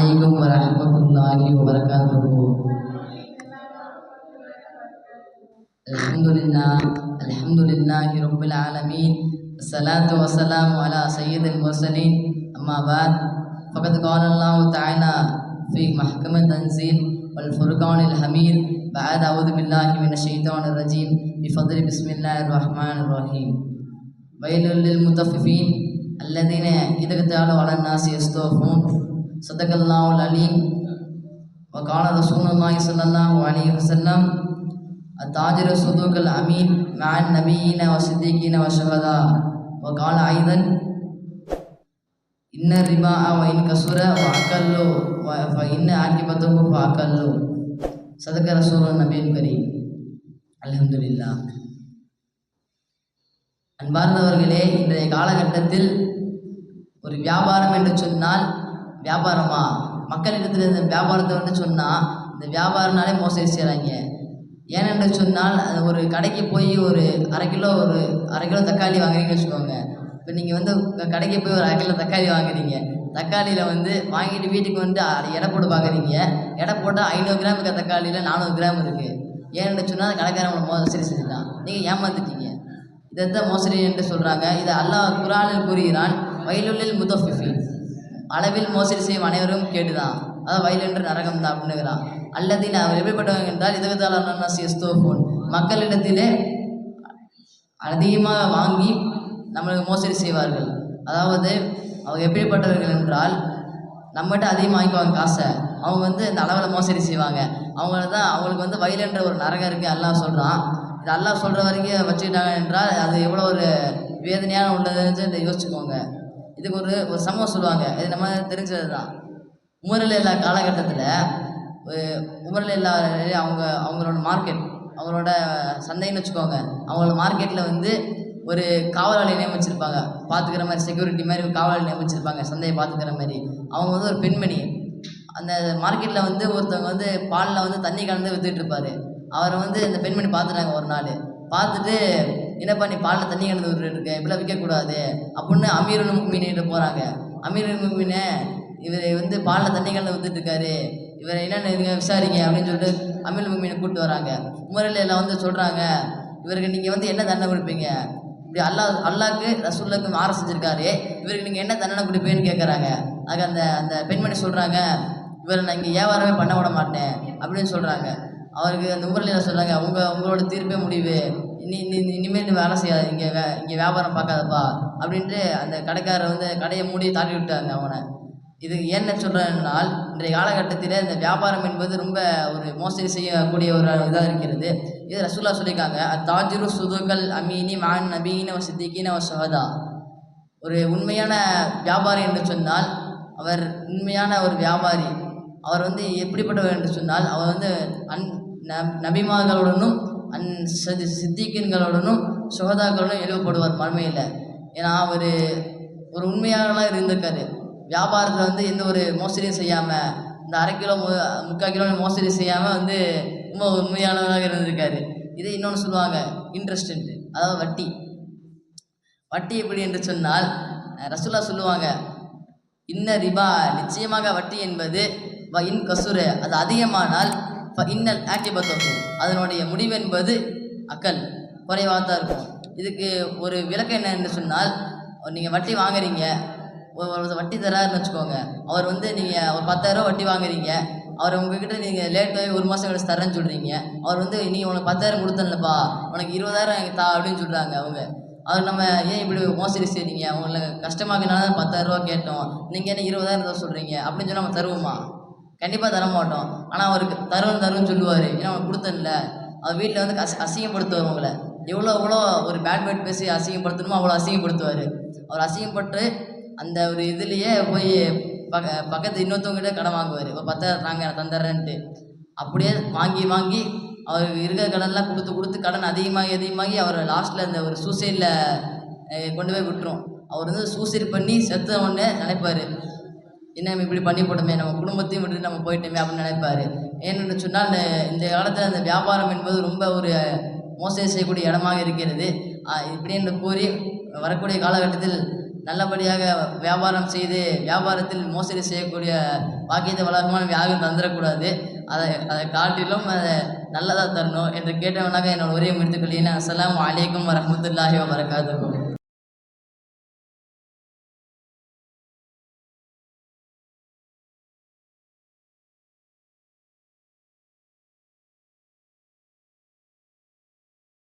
عليكم ورحمة الله وبركاته. الحمد لله الحمد لله رب العالمين الصلاة والسلام على سيد المرسلين. أما بعد فقد قال الله تعالى في محكم التنزيل والفرقان الحميد بعد أعوذ بالله من الشيطان الرجيم بفضل بسم الله الرحمن الرحيم. ويل للمطففين الذين إذا اغتالوا على الناس يستوفون. صدق الله العليم وقال رسول الله صلى الله عليه وسلم التاجر الصدوق الأمين مع النبيين والصديقين والشهداء وقال أيضا إن الربا وإن كسر وأقل فإن عاقبته فأقل صدق رسول النبي الكريم الحمد لله அன்பார்ந்தவர்களே இன்றைய காலகட்டத்தில் ஒரு வியாபாரம் என்று சொன்னால் வியாபாரமா? மக்களிடத்தில் இந்த வியாபாரத்தை வந்து சொன்னால் இந்த வியாபாரம்னாலே மோசடி செய்கிறாங்க ஏனென்று சொன்னால் அது ஒரு கடைக்கு போய் ஒரு அரை கிலோ ஒரு அரை கிலோ தக்காளி வாங்குறீங்கன்னு வச்சுக்கோங்க. இப்போ நீங்கள் வந்து கடைக்கு போய் ஒரு அரை கிலோ தக்காளி வாங்குறீங்க. தக்காளியில் வந்து வாங்கிட்டு வீட்டுக்கு வந்து அரை எடை போட்டு பார்க்குறீங்க எடை போட்டால் ஐநூறு கிராம் இருக்க தக்காளியில் நானூறு கிராம் இருக்குது ஏன்னு சொன்னால் கடைக்காரன் உங்களை மோசடி செஞ்சுட்டான். நீங்கள் ஏமாந்துட்டீங்க இதைத்தான் மோசடி என்று சொல்கிறாங்க இதை அல்லாஹ் குரானில் கூறுகிறான் வயலுள்ளில் முதஃபிஃபின். அளவில் மோசடி செய்யும் அனைவரும் கேடுதான் அதாவது வயல் என்று நரகம் தான் அப்படின்னுகிறான் அல்லது அவர் எப்படிப்பட்டவங்க என்றால் இதகத்தாளர் எஸ்தோஃபோன் மக்களிடத்திலே அதிகமாக வாங்கி நம்மளுக்கு மோசடி செய்வார்கள். அதாவது அவங்க எப்படிப்பட்டவர்கள் என்றால் நம்மகிட்ட அதிகமாக வாங்கிக்குவாங்க காசை. அவங்க வந்து இந்த அளவில் மோசடி செய்வாங்க. அவங்கள தான் அவங்களுக்கு வந்து வயலுன்ற ஒரு நரகம் இருக்குது அல்லாஹ் சொல்கிறான் இது எல்லாம் சொல்கிற வரைக்கும் வச்சுக்கிட்டாங்க என்றால் அது எவ்வளோ ஒரு வேதனையான உள்ளதுன்னு இதை யோசிச்சுக்கோங்க. இதுக்கு ஒரு ஒரு சம்பவம் சொல்லுவாங்க. இது நம்ம தெரிஞ்சது தான் உமரில் இல்லா காலகட்டத்தில் உமரில் இல்லா அவங்க அவங்களோட மார்க்கெட் அவங்களோட சந்தைன்னு வச்சுக்கோங்க. அவங்களோட மார்க்கெட்டில் வந்து ஒரு காவலாளி நியமிச்சிருப்பாங்க பார்த்துக்கிற மாதிரி செக்யூரிட்டி மாதிரி ஒரு காவலாளி நியமிச்சிருப்பாங்க சந்தையை பார்த்துக்கிற மாதிரி. அவங்க வந்து ஒரு பெண்மணி. அந்த மார்க்கெட்டில் வந்து ஒருத்தவங்க வந்து பாலில் வந்து தண்ணி கலந்து வித்துட்டு இருப்பாரு. அவரை வந்து இந்த பெண்மணி பார்த்துட்டாங்க ஒரு நாள். பார்த்துட்டு என்னப்பா நீ பாலில் தண்ணி கலந்து விட்டுட்டு இப்படிலாம் விற்கக்கூடாது அப்படின்னு அமீருல் முக்மீனிட்ட போகிறாங்க அமீரன் முக்மீனே இவர் வந்து பாலில் தண்ணி கலந்து விட்டுட்டுருக்காரு. இவர் என்னென்ன இதுங்க விசாரிங்க அப்படின்னு சொல்லிட்டு அமீர் முக்மீனை கூப்பிட்டு வராங்க. உமரில் எல்லாம் வந்து சொல்கிறாங்க இவருக்கு நீங்கள் வந்து என்ன தண்டனை கொடுப்பீங்க? இப்படி அல்லாஹ் அல்லாக்கு ரசூலுக்கு மாற செஞ்சுருக்காரு. இவருக்கு நீங்கள் என்ன தண்டனை கொடுப்பீங்கன்னு கேட்குறாங்க ஆக அந்த அந்த பெண்மணி சொல்கிறாங்க இவரை நான் இங்கே வியாபாரமே பண்ண விட மாட்டேன். அப்படின்னு சொல்கிறாங்க அவருக்கு அந்த ஊரில் சொல்கிறாங்க அவங்க உங்களோட தீர்ப்பே முடிவு. இனி இனி- இனிமேல் நீ வேலை செய்யாது இங்கே வே இங்கே வியாபாரம் பார்க்காதப்பா. அப்படின்ட்டு அந்த கடைக்காரர் வந்து கடையை மூடி தாட்டி விட்டாங்க அவனை. இது என்ன சொல்கிறேன்னால் இன்றைய காலகட்டத்தில் இந்த வியாபாரம் என்பது ரொம்ப ஒரு மோசடி செய்யக்கூடிய ஒரு இதாக இருக்கிறது. இது ரசூல்லா சொல்லியிருக்காங்க தாஜிரு சுதுகல் அமீனி மான் நபீன சித்திகின ஷஹதா. ஒரு உண்மையான வியாபாரி என்று சொன்னால் அவர் உண்மையான ஒரு வியாபாரி. அவர் வந்து எப்படிப்பட்டவர் என்று சொன்னால் அவர் வந்து அன் ந- நபிமார்களுடனும் அன் சதி சித்திகன்களுடனும் சுகதாக்களுடனும் எழுதப்படுவார் மறுமையில். ஏன்னா அவர் ஒரு உண்மையாளராக இருந்திருக்காரு. வியாபாரத்தில் வந்து எந்த ஒரு மோசடியும் செய்யாமல் இந்த அரை கிலோ மு முக்கால் கிலோ மோசடி செய்யாமல் வந்து ரொம்ப உண்மையானவராக இருந்திருக்காரு. இதே இன்னொன்று சொல்லுவாங்க இன்ட்ரெஸ்ட்டு அதாவது வட்டி. வட்டி எப்படி என்று சொன்னால் ரசுல்லா சொல்லுவாங்க இன்ன ரிபா. நிச்சயமாக வட்டி என்பது இன் கசுர அது அதிகமானால் ஃப இன்னல் ஆக்கிபத்தகும் அதனுடைய முடிவு என்பது அக்கல். குறைவாக தான் இருக்கும். இதுக்கு ஒரு விளக்கம் என்ன என்று சொன்னால் நீங்கள் வட்டி வாங்குறீங்க. ஒரு வட்டி தராருன்னு வச்சுக்கோங்க. அவர் வந்து நீங்கள் ஒரு பத்தாயிரரூவா வட்டி வாங்குறீங்க. அவர் உங்ககிட்ட நீங்கள் லேட்டாகவே ஒரு மாதம் கழிச்சு தரேன்னு சொல்கிறீங்க அவர் வந்து நீ உனக்கு பத்தாயிரம் கொடுத்தனப்பா உனக்கு இருபதாயிரம் எனக்கு தா அப்படின்னு சொல்கிறாங்க அவங்க. அவர் நம்ம ஏன் இப்படி மோசடி செய்றீங்க? அவங்கள கஷ்டமாக இருந்தாலும் பத்தாயிரரூவா கேட்டோம். நீங்கள் என்ன இருபதாயிரம் தான் சொல்கிறீங்க அப்படின்னு சொன்னால் நம்ம தருவோமா? கண்டிப்பாக தர மாட்டோம். ஆனால் அவருக்கு தருவன் தரும்னு சொல்லுவார். ஏன்னா அவனுக்கு கொடுத்தன்ல. அவர் வீட்டில் வந்து அசி அசிங்கப்படுத்துவார் உங்களை. எவ்வளோ எவ்வளோ ஒரு பேட் பேசி அசிங்கப்படுத்தணுமோ அவ்வளோ அசிங்கப்படுத்துவார். அவர் அசிங்கப்பட்டு அந்த ஒரு இதுலேயே போய் பக்க பக்கத்து இன்னொருத்தவங்ககிட்ட கடன் வாங்குவார். இப்போ பத்தாயிரம் தாங்க நான் தந்துடுறேன்ட்டு. அப்படியே வாங்கி வாங்கி அவர் இருக்கிற கடன்லாம் கொடுத்து கொடுத்து கடன் அதிகமாகி அதிகமாகி அவர் லாஸ்ட்டில் இந்த ஒரு சூசைடில் கொண்டு போய் விட்டுரும். அவர் வந்து சூசைட் பண்ணி செத்த உடனே நினைப்பார். என்ன நம்ம இப்படி பண்ணி போட்டோமே நம்ம குடும்பத்தையும் விட்டுட்டு நம்ம போயிட்டோமே அப்படின்னு நினைப்பாரு. ஏன்னு சொன்னால் இந்த காலத்தில் அந்த வியாபாரம் என்பது ரொம்ப ஒரு மோசடி செய்யக்கூடிய இடமாக இருக்கிறது. இப்படி என்று கூறி வரக்கூடிய காலகட்டத்தில் நல்லபடியாக வியாபாரம் செய்து வியாபாரத்தில் மோசடி செய்யக்கூடிய பாக்கியத்தை வளர்க்கமான யாரும் தந்துடக்கூடாது. அதை அதை காட்டிலும் அதை நல்லதாக தரணும் என்று கேட்டவனாக என்னோட ஒரே உரையை முடித்துக்கொள்ளீங்கன்னா அஸ்லாம் அலைக்கும் வரமத்துல்லாஹி வரகாத்துக்கும்